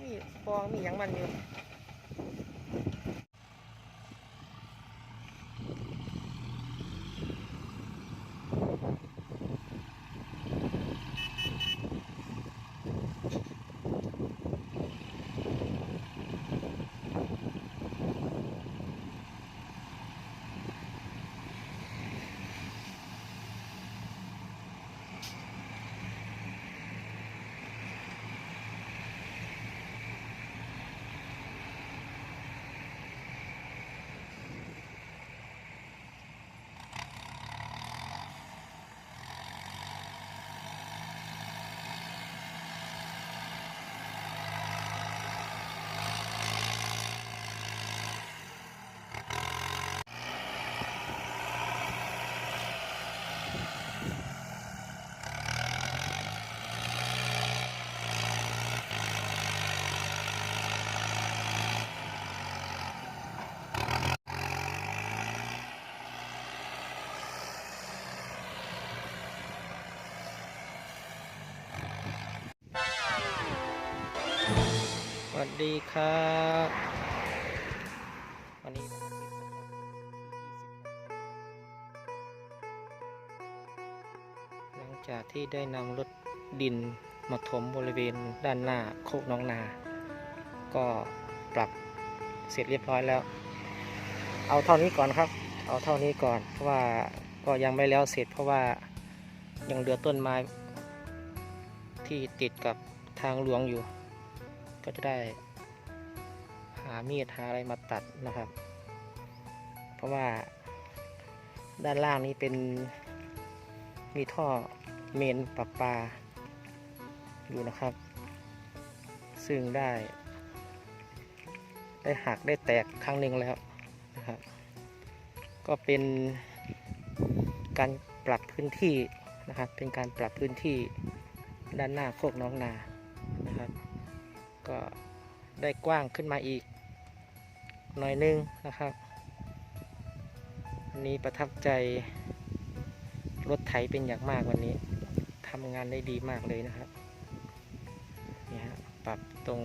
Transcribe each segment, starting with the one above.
มีฟองมีอย่างมันอยู่ วัสดีครับวันนี้หลังจากที่ได้นำรถดินมาถมบริเวณด้านหน้าโคกน้องนา ก็ปรับเสร็จเรียบร้อยแล้ว เอาเท่านี้ก่อนครับ เอาเท่านี้ก่อนเพราะว่าก็ยังไม่แล้วเสร็จเพราะว่ายังเหลือต้นไม้ที่ติดกับทางหลวงอยู่ ก็จะได้หามีดหาอะไรมาตัดนะครับ เพราะว่าด้านล่างนี้เป็นมีท่อเมนปรับปลาอยู่นะครับ ซึ่งได้ ได้หักได้แตกครั้งหนึ่งแล้วนะครับ ก็เป็นการปรับพื้นที่นะครับ เป็นการปรับพื้นที่ด้านหน้าโคกน้องนา ก็ได้กว้างขึ้นมาอีก หน่อยนึงนะครับวันนี้ประทับใจรถไถเป็นอย่างมากวันนี้ทำงานได้ดีมากเลยนะครับนี่ฮะปรับตรง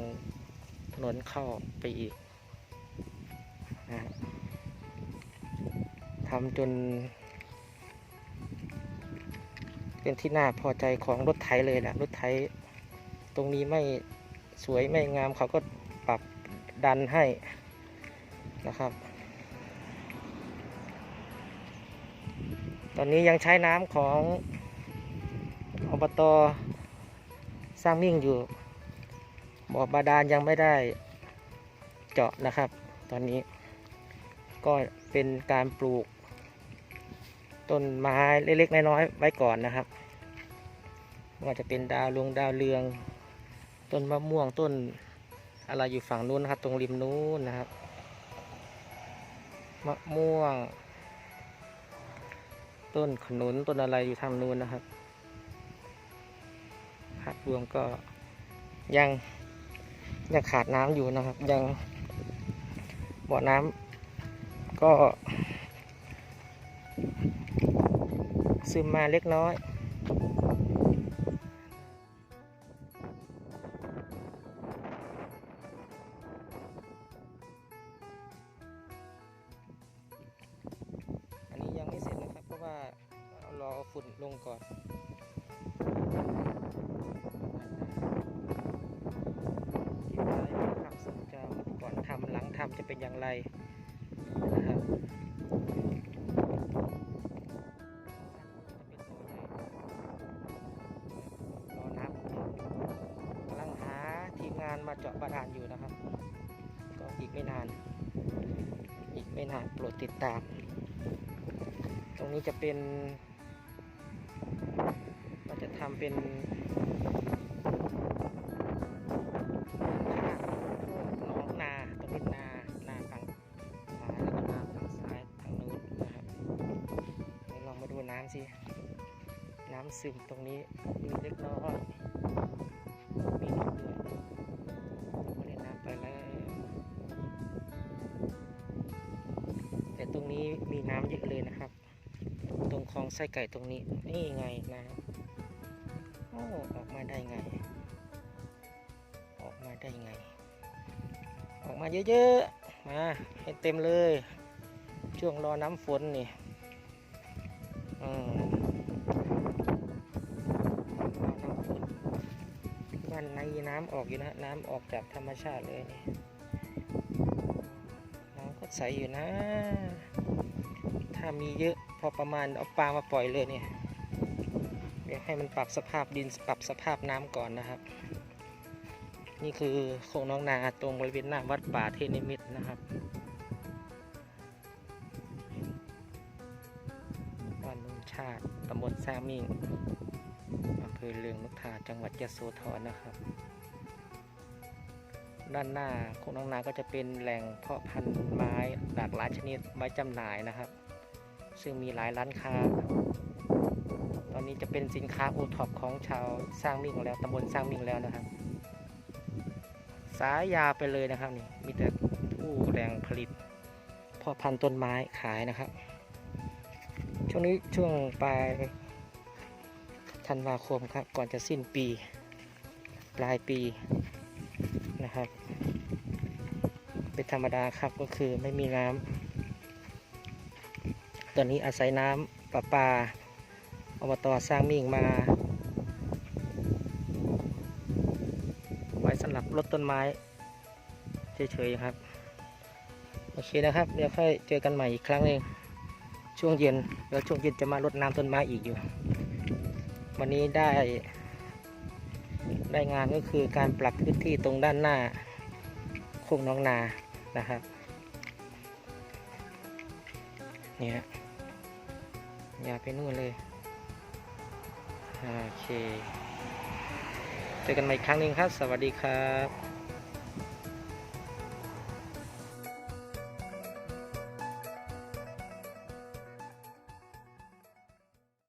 ถนนเข้าไปอีกนะฮะทำจน เป็นที่น่าพอใจของรถไถเลยนะรถไถตรงนี้ไม่ สวยไม่งามเขาก็ปรับดันให้นะครับ ตอนนี้ยังใช้น้ำของอบตสร้างมิ่งอยู่บ่อบาดาลยังไม่ได้เจาะนะครับ ตอนนี้ก็เป็นการปลูก ต้นไม้เล็กๆน้อยๆไว้ก่อนนะครับว่าจะเป็นดาวลงดาวเรือง ต้นมะม่วงต้นอะไรอยู่ฝั่งนู้นนะครับ ตรงริมนู้นนะครับมะม่วง ต้นขนุนต้นอะไรอยู่ทางนู้นนะครับภาพรวมก็ยังยังขาดน้ำอยู่นะครับ ยังบ่อน้ำก็ซึมมาเล็กน้อย ฝุ่นลงก่อนเก็บรายความทรงจก่อนทำหลังทำจะเป็นอย่างไรนะครับรอน้ำกำลังหาทีมงานมาเจาะบาดาลอยู่นะครับ ก็อีกไม่นาน อีกไม่นานโปรดติดตาม ตรงนี้จะเป็น ทำเป็นหนองนาตรงนี้นานาฝั่งขวาแล้วก็นาฝั่งซ้ายทางนู้นนะครับเดี๋ยวลองมาดูน้ำสิน้ำซึมตรงนี้มีเล็กน้อยมีนิดเดียวไม่ได้น้ำไปแล้วแต่ตรงนี้มีน้ำเยอะเลยนะครับ ตรงคลองไส้ไก่ตรงนี้นี่ไงนะโอ้ออกมาได้ไง ออกมาได้ไง ออกมาเยอะๆ มาให้เต็มเลย ช่วงรอน้ำฝนนี่อืมน้ำฝนด้านในน้ำออกอยู่นะ น้ำออกจากธรรมชาติเลยนี่น้ำก็ใสอยู่นะ ถ้ามีเยอะพอประมาณเอาปลามาปล่อยเลยเนี่ย ดี๋ยวให้มันปรับสภาพดินปรับสภาพน้ำก่อนนะครับ นี่คือโคงน้องนาตรงบริเวณหน้าวัดป่าเทนิมิตนะครับบ้านนุนชาติตำบลสร้ามิงอำเภอเลืองนกทาจังหวัดยะโสธรนะครับ ด้านหน้าโคงน้องนาก็จะเป็นแหล่งเพาะพันธุ์ไม้หลากหลายชนิดไว้จำหน่ายนะครับ ซึ่งมีหลายร้านค้า อนนี้จะเป็นสินค้าโอท็อปของชาวสร้างมิ่งแล้วตำบลสร้างมิ่งแล้วนะครับ สายยาไปเลยนะครับนี่มีแต่ผู้แรงผลิตพาะพันธุ์ต้นไม้ขายนะครับ ช่วงนี้ช่วงปลายธันวาคมครับ ก่อนจะสิ้นปี ปลายปีนะครับ เป็นธรรมดาครับก็คือไม่มีน้ำตอนนี้อาศัยน้ำประปา อบตสร้างมิ่งมา ไว้สำหรับรดต้นไม้เฉยๆครับ โอเคนะครับ เดี๋ยวค่อยเจอกันใหม่อีกครั้งหนึงช่วงเย็นแล้วช่วงเย็นจะมารดน้ำต้นไม้อีกอยู่ วันนี้ได้ได้งานก็คือการปรับพื้นที่ตรงด้านหน้าโคกน้องนานะครับเนี่ยอย่าไปนู่นเลย โอเค เจอกันใหม่อีกครั้งหนึ่งครับ สวัสดีครับ